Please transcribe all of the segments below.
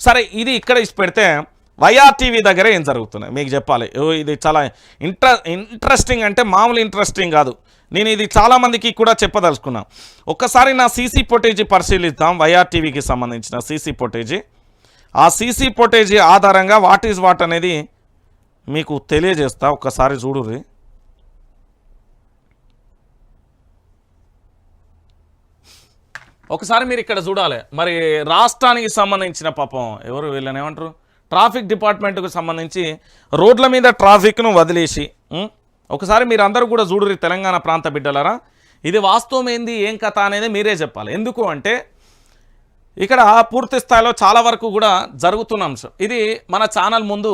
సరే ఇది ఇక్కడ ఇచ్చి పెడితే వైఆర్టీవీ దగ్గర ఏం జరుగుతున్నాయి? మీకు చెప్పాలి. ఓ, ఇది చాలా ఇంట్ర ఇంట్రెస్టింగ్ అంటే మామూలు ఇంట్రెస్టింగ్ కాదు. నేను ఇది చాలామందికి కూడా చెప్పదలుచుకున్నా. ఒక్కసారి నా సీసీ ఫుటేజీ పరిశీలిద్దాం వైఆర్టీవీకి సంబంధించిన సీసీ ఫుటేజీ. ఆ సీసీ ఫుటేజీ ఆధారంగా వాట్ ఈజ్ వాట్ అనేది మీకు తెలియజేస్తా. ఒక్కసారి చూడుర్రి. ఒకసారి మీరు ఇక్కడ చూడాలి. మరి రాష్ట్రానికి సంబంధించిన పాపం ఎవరు వీళ్ళని ఏమంటారు? ట్రాఫిక్ డిపార్ట్మెంట్కు సంబంధించి రోడ్ల మీద ట్రాఫిక్ను వదిలేసి ఒకసారి మీరు అందరూ కూడా చూడరు తెలంగాణ ప్రాంత బిడ్డలరా. ఇది వాస్తవం ఏంది ఏం కథ అనేది మీరే చెప్పాలి. ఎందుకు అంటే ఇక్కడ పూర్తి స్థాయిలో చాలా వరకు కూడా జరుగుతున్న అంశం. ఇది మన ఛానల్ ముందు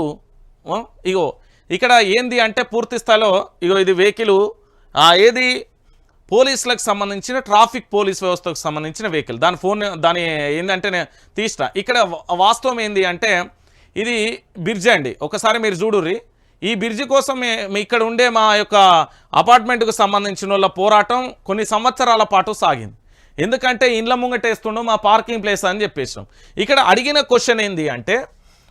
ఇగో ఇక్కడ ఏంది అంటే పూర్తి స్థాయిలో ఇగో ఇది వెహికల్ ఏది పోలీసులకు సంబంధించిన ట్రాఫిక్ పోలీస్ వ్యవస్థకు సంబంధించిన వెహికల్. దాని ఫోన్ దాని ఏంటంటే నేను తీసిన ఇక్కడ వాస్తవం ఏంది అంటే ఇది బిర్జి అండి. ఒకసారి మీరు చూడుర్రి. ఈ బిర్జి కోసం మీ ఇక్కడ ఉండే మా యొక్క అపార్ట్మెంట్కు సంబంధించిన వాళ్ళ పోరాటం కొన్ని సంవత్సరాల పాటు సాగింది. ఎందుకంటే ఇండ్ల ముంగటేస్తుండో మా పార్కింగ్ ప్లేస్ అని చెప్పేసాం ఇక్కడ అడిగిన క్వశ్చన్ ఏంది అంటే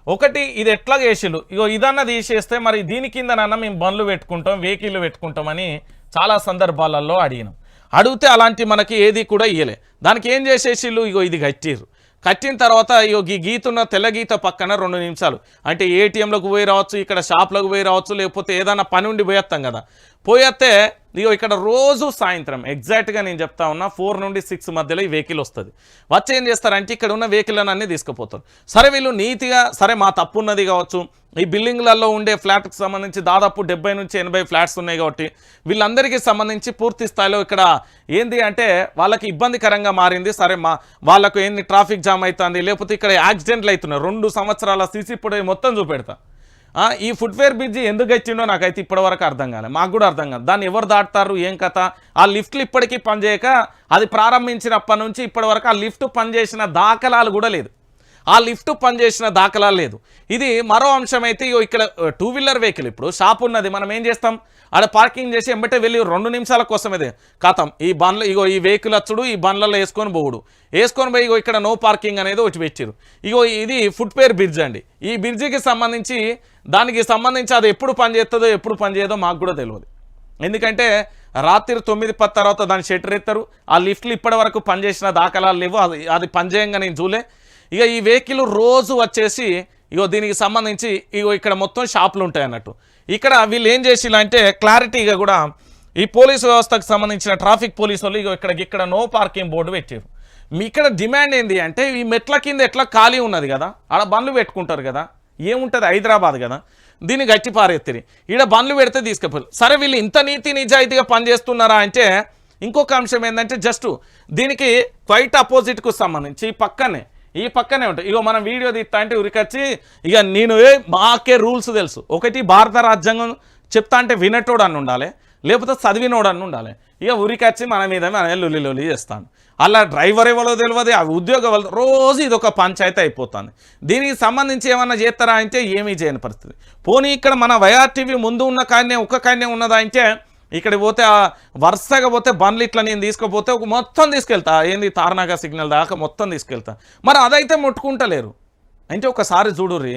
ఒకటి ఇది ఎట్లా చేసిండు? ఇగో ఇదన్నా తీసేస్తే మరి దీని కిందనన్నా మేము బండ్లు పెట్టుకుంటాం వెహికల్ పెట్టుకుంటామని చాలా సందర్భాలలో అడిగినాం. అడిగితే అలాంటి మనకి ఏది కూడా ఇయ్యలే. దానికి ఏం చేసేసిళ్ళు? ఇగో ఇది కట్టిర్రు. కట్టిన తర్వాత ఇగో ఈ గీతున్న తెల్ల గీత పక్కన రెండు నిమిషాలు. అంటే ఏటీఎంలకు పోయి రావచ్చు ఇక్కడ షాప్లకు పోయి రావచ్చు లేకపోతే ఏదైనా పని ఉండి పోయేస్తాం కదా. పోయేస్తే ఇగో ఇక్కడ రోజు సాయంత్రం ఎగ్జాక్ట్గా నేను చెప్తా ఉన్నా ఫోర్ నుండి సిక్స్ మధ్యలో ఈ వెహికల్ వస్తుంది. వచ్చి ఏం చేస్తారంటే ఇక్కడ ఉన్న వెహికల్ అన్నీ తీసుకుపోతారు. సరే వీళ్ళు నీతిగా సరే మా తప్పు ఉన్నది కావచ్చు ఈ బిల్డింగ్లలో ఉండే ఫ్లాట్కి సంబంధించి దాదాపు డెబ్బై నుంచి ఎనభై ఫ్లాట్స్ ఉన్నాయి కాబట్టి వీళ్ళందరికీ సంబంధించి పూర్తి స్థాయిలో ఇక్కడ ఏంది అంటే వాళ్ళకి ఇబ్బందికరంగా మారింది. సరే మా వాళ్ళకు ఏంది ట్రాఫిక్ జామ్ అవుతుంది లేకపోతే ఇక్కడ యాక్సిడెంట్లు అవుతున్నాయి. రెండు సంవత్సరాల సీసీ ఫుటేజ్ మొత్తం చూపెడతా. ఈ ఫుట్వేర్ బ్రిడ్జి ఎందుకు వచ్చిండో నాకైతే ఇప్పటివరకు అర్థం కాలేదు మాకు కూడా అర్థం కాదు దాన్ని ఎవరు దాటుతారు? ఏం కథ? ఆ లిఫ్ట్లు ఇప్పటికీ పనిచేయక అది ప్రారంభించినప్పటి నుంచి ఇప్పటివరకు ఆ లిఫ్ట్ పనిచేసిన దాఖలాలు కూడా లేదు. ఆ లిఫ్ట్ పనిచేసిన దాఖలా లేదు. ఇది మరో అంశం అయితే ఇగో ఇక్కడ టూ వీలర్ వెహికల్ ఇప్పుడు షాప్ ఉన్నది. మనం ఏం చేస్తాం? ఆడ పార్కింగ్ చేసి ఎంబటే వెళ్ళి రెండు నిమిషాల కోసం ఇదే కథం ఈ బండ్లు ఇగో ఈ వెహికల్ వచ్చుడు ఈ బండ్లలో వేసుకొని పోవుడు. వేసుకొని పోయి ఇగో ఇక్కడ నో పార్కింగ్ అనేది ఒకటి పెట్టారు. ఇగో ఇది ఫుట్వేర్ బ్రిడ్జ్ అండి. ఈ బ్రిడ్జికి సంబంధించి దానికి సంబంధించి అది ఎప్పుడు పనిచేస్తుందో ఎప్పుడు పనిచేయదో మాకు కూడా తెలియదు ఎందుకంటే రాత్రి తొమ్మిది పది తర్వాత దాన్ని షెటర్ ఎత్తారు. ఆ లిఫ్ట్లు ఇప్పటి వరకు పనిచేసిన దాఖలాలు లేవు. అది అది పనిచేయంగా నేను చూలే. ఇక ఈ వెహికల్ రోజు వచ్చేసి ఇగో దీనికి సంబంధించి ఇగో ఇక్కడ మొత్తం షాపులు ఉంటాయి అన్నట్టు. ఇక్కడ వీళ్ళు ఏం చేసిలంటే క్లారిటీగా కూడా ఈ పోలీసు వ్యవస్థకు సంబంధించిన ట్రాఫిక్ పోలీసు వాళ్ళు ఇగో ఇక్కడ ఇక్కడ నో పార్కింగ్ బోర్డు పెట్టారు మీ ఇక్కడ డిమాండ్ ఏంది అంటే ఈ మెట్ల కింద ఎట్లా ఖాళీ ఉన్నది కదా ఆడ బండ్లు పెట్టుకుంటారు కదా ఏముంటుంది హైదరాబాద్ కదా దీన్ని గట్టి పారెత్తిరి. ఈడ బండ్లు పెడితే తీసుకుపోయి సరే వీళ్ళు ఇంత నీతి నిజాయితీగా పనిచేస్తున్నారా అంటే ఇంకొక అంశం ఏంటంటే జస్ట్ దీనికి క్వైట్ అపోజిట్కు సంబంధించి ఈ పక్కనే ఈ పక్కనే ఉంటాయి. ఇగో మనం వీడియో తీస్తా అంటే ఉరికొచ్చి ఇక నేను మాకే రూల్స్ తెలుసు. ఒకటి భారత రాజ్యాంగం చెప్తా అంటే వినటోడు అని ఉండాలి లేకపోతే చదివినోడు అని ఉండాలి. ఇక ఉరికొచ్చి మన మీద మన లొల్లి లొల్లి చేస్తాను. అలా డ్రైవర్ ఎవరో తెలియదు ఆ ఉద్యోగం వల్ల రోజు ఇది ఒక పంచాయతీ అయిపోతుంది. దీనికి సంబంధించి ఏమన్నా చేస్తారా అంటే ఏమీ చేయని పరిస్థితి. పోనీ ఇక్కడ మన వైఆర్టీవీ ముందు ఉన్న కాడనే ఒక్క కాన్నే ఉన్నదా అంటే ఇక్కడ పోతే వరుసగా పోతే బండ్లు ఇట్లా నేను తీసుకుపోతే ఒక మొత్తం తీసుకెళ్తా. ఏంది? తారనాగా సిగ్నల్ దాకా మొత్తం తీసుకెళ్తా. మరి అదైతే ముట్టుకుంటలేరు. అంటే ఒకసారి చూడుర్రి.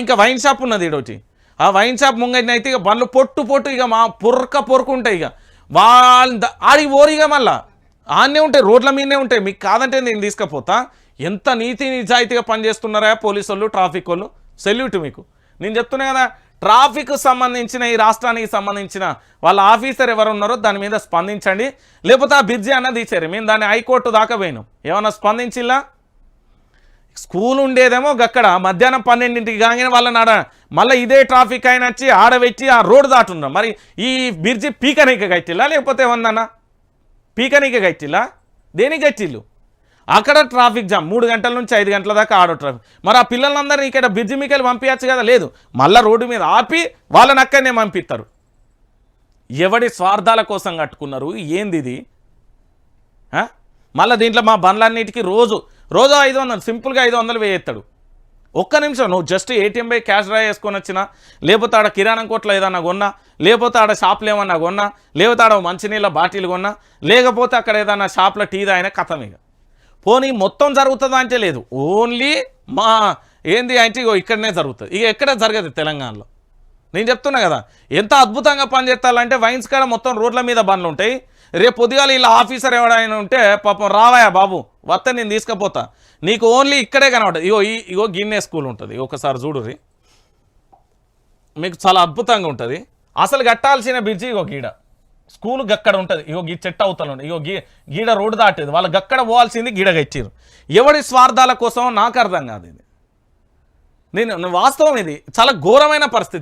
ఇంకా వైన్ షాప్ ఉన్నది ఈడోటి ఆ వైన్ షాప్ ముంగైతే ఇక బండ్లు పొట్టు పొట్టు ఇక మా పొరక పొరకు ఉంటాయి ఇక. వాళ్ళ ఆడికి పోరు ఇక మళ్ళా. ఆనే ఉంటాయి రోడ్ల మీదనే ఉంటాయి. మీకు కాదంటే నేను తీసుకపోతా. ఎంత నీతి నిజాయితీగా పనిచేస్తున్నారా పోలీసు వాళ్ళు ట్రాఫిక్ వాళ్ళు? సెల్యూట్ మీకు. నేను చెప్తున్నా కదా ట్రాఫిక్ సంబంధించిన ఈ రాష్ట్రానికి సంబంధించిన వాళ్ళ ఆఫీసర్ ఎవరు ఉన్నారో దాని మీద స్పందించండి. లేకపోతే ఆ బిర్జీ అన్నది ఇచ్చారు మేము దాన్ని హైకోర్టు దాకా పోయినాం. ఏమన్నా స్పందించిల్లా? స్కూల్ ఉండేదేమో గక్కడ. మధ్యాహ్నం పన్నెండింటికి కాగానే వాళ్ళని ఆడ మళ్ళీ ఇదే ట్రాఫిక్ అయిన వచ్చి ఆడబెట్టి ఆ రోడ్డు దాటున్నాం మరి ఈ బిర్జి పీకనీక గట్టిల్లా లేకపోతే ఏమన్నా పీకనీక గట్టిల్లా దేనికి గట్టిల్లు అక్కడ ట్రాఫిక్ జామ్. మూడు గంటల నుంచి ఐదు గంటల దాకా ఆడో ట్రాఫిక్. మరి ఆ పిల్లలందరినీ ఇక్కడ బ్రిడ్జి మీకెళ్ళి పంపించచ్చు కదా? లేదు. మళ్ళీ రోడ్డు మీద ఆపి వాళ్ళని అక్కడనే పంపిస్తారు. ఎవడి స్వార్థాల కోసం కట్టుకున్నారు? ఏంది ఇది? మళ్ళీ దీంట్లో మా బండ్లన్నిటికీ రోజు రోజు ఐదు వందలు సింపుల్గా ఐదు వందలు వేయేస్తాడు. ఒక్క నిమిషం నువ్వు జస్ట్ ఏటీఎం పై క్యాష్ డ్రా చేసుకొని వచ్చినా లేకపోతే ఆడ కిరాణం కొట్లో ఏదన్నా కొన్నా లేకపోతే ఆడ షాప్లు ఏమన్నా కొన్నా లేకపోతే ఆడ మంచినీళ్ళ బాటిల్ కొన్నా లేకపోతే అక్కడ ఏదన్నా షాప్లో టీ తాగిన కథం ఇక. పోనీ మొత్తం జరుగుతుందా అంటే లేదు. ఓన్లీ మా ఏంది అంటే ఇగో ఇక్కడనే జరుగుతుంది. ఇక ఎక్కడ జరగదు తెలంగాణలో. నేను చెప్తున్నా కదా ఎంత అద్భుతంగా పనిచేస్తాలంటే వైన్స్ కాడ మొత్తం రోడ్ల మీద బండ్లు ఉంటాయి. రేపు పొద్దుగాల ఇలా ఆఫీసర్ ఎవడైనా ఉంటే పాపం రావాయా బాబు వస్తే నేను తీసుకుపోతా. నీకు ఓన్లీ ఇక్కడే కనబడదు. ఇగో ఈ ఇగో గిన్నె స్కూల్ ఉంటుంది. ఒకసారి చూడుర్రి మీకు చాలా అద్భుతంగా ఉంటుంది. అసలు కట్టాల్సిన బ్రిడ్జి ఇగో గీడ. స్కూల్ గక్కడ ఉంటుంది. ఇగో గీ చెట్టు అవుతల ఇగో గీ గీడ రోడ్డు దాటేది. వాళ్ళు గక్కడ పోవాల్సింది గీడ ఇచ్చారు ఎవడి స్వార్థాల కోసం నాకు అర్థం కాదు ఇది. నేను వాస్తవం ఇది. చాలా ఘోరమైన పరిస్థితి.